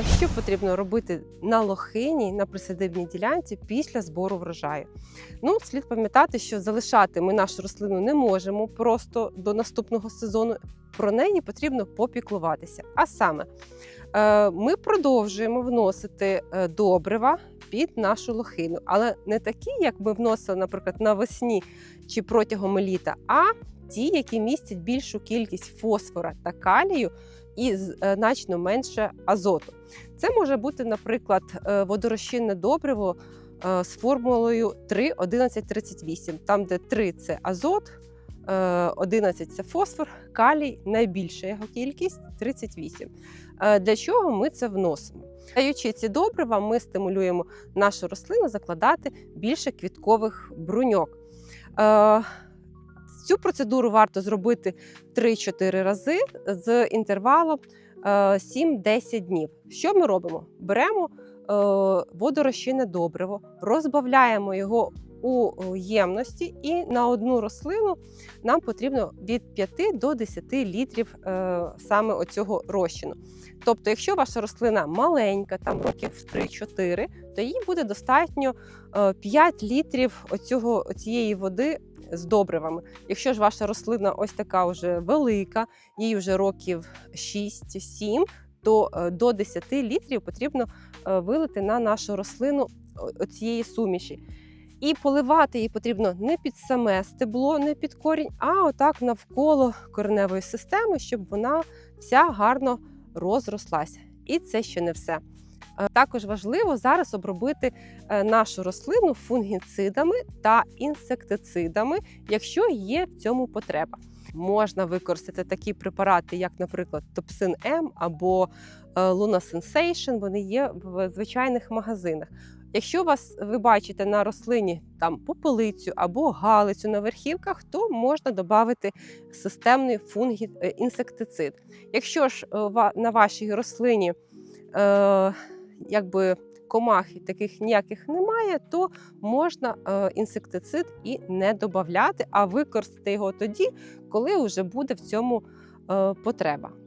Що потрібно робити на лохині на присадибній ділянці після збору врожаю? Ну, слід пам'ятати, що залишати ми нашу рослину не можемо просто до наступного сезону. Про неї потрібно попіклуватися. А саме, е, ми продовжуємо вносити е, добрива під нашу лохину, але не такі, як ми вносили, наприклад, навесні чи протягом літа, а ті, які містять більшу кількість фосфора та калію і е, значно менше азоту. Це може бути, наприклад, е, водорозчинне добриво е, з формулою 3, 11, 38, там, де 3 це азот, е, 11 це фосфор, калій, найбільша його кількість 38. Е, Для чого ми це вносимо? Даючи ці добрива, ми стимулюємо нашу рослину закладати більше квіткових бруньок. Е, Цю процедуру варто зробити 3-4 рази з інтервалом е, 7-10 днів. Що ми робимо? Беремо е, водорозчинне добриво, розбавляємо його у е, ємності, і на одну рослину нам потрібно від 5 до 10 літрів е, саме оцього розчину. Тобто, якщо ваша рослина маленька, там років 3-4, то їй буде достатньо е, 5 літрів оцієї води з добривами. Якщо ж ваша рослина ось така вже велика, їй вже років 6-7, то е, до 10 літрів потрібно е, вилити на нашу рослину оцієї суміші. І поливати її потрібно не під саме стебло, не під корінь, а отак навколо кореневої системи, щоб вона вся гарно розрослася. І це ще не все. Е, Також важливо зараз обробити е, нашу рослину фунгіцидами та інсектицидами, якщо є в цьому потреба. Можна використати такі препарати, як, наприклад, Топсин М або е, Luna Sensation, Вони є в звичайних магазинах. Якщо вас ви бачите на рослині там попелицю або галицю на верхівках, то можна додати системний фунгі е, інсектицид. Якщо ж е, на вашій рослині е, якби комах таких ніяких немає, то можна е, інсектицид і не додати, а використати його тоді, коли вже буде в цьому е, потреба.